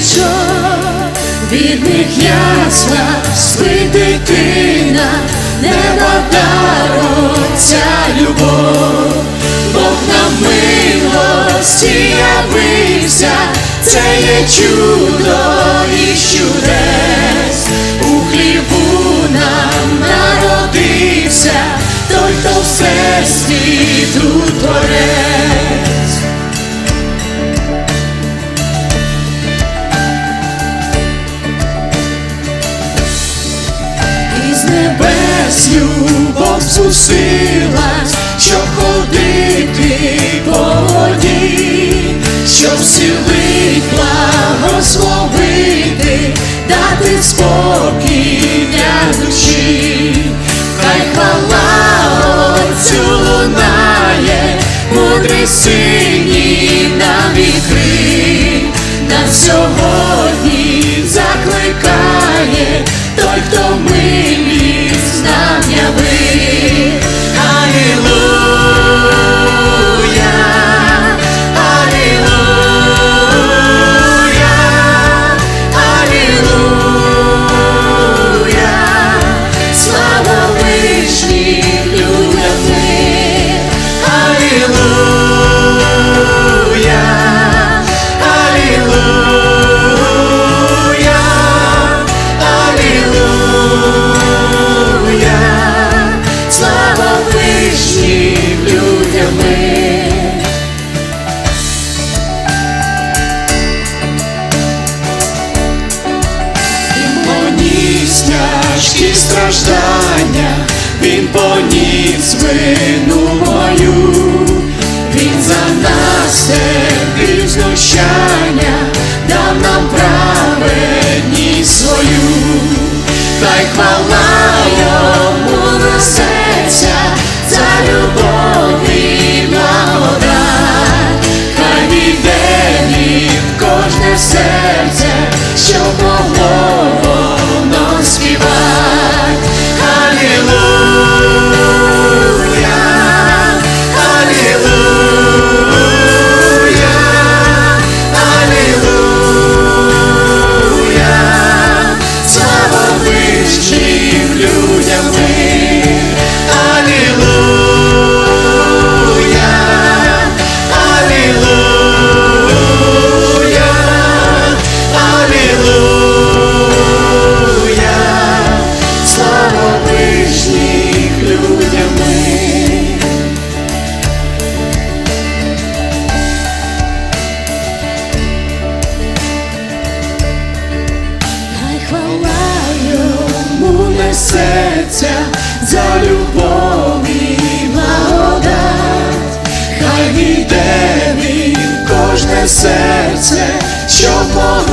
прийшов, бідних ясла спить дитина, неба дарується любов, Бог нам милості явився, це є чудо і чудес, у хлібу нам народився, той, хто все світу творець. Небес любов спустилась, щоб ходити по воді, щоб зцілить, благословити, дати спокій для душі, хай хвала Отцю лунає, мудрий сині на вікри, нас сьогодні страждання, він поніс вину мою, він за нас терпів знущання, дав нам праведність свою, хай хвала йому несеться за любов і благодать, хай війде від кожне серце, що несеться за любов і благодать, хай війде він кожне серце, що співати.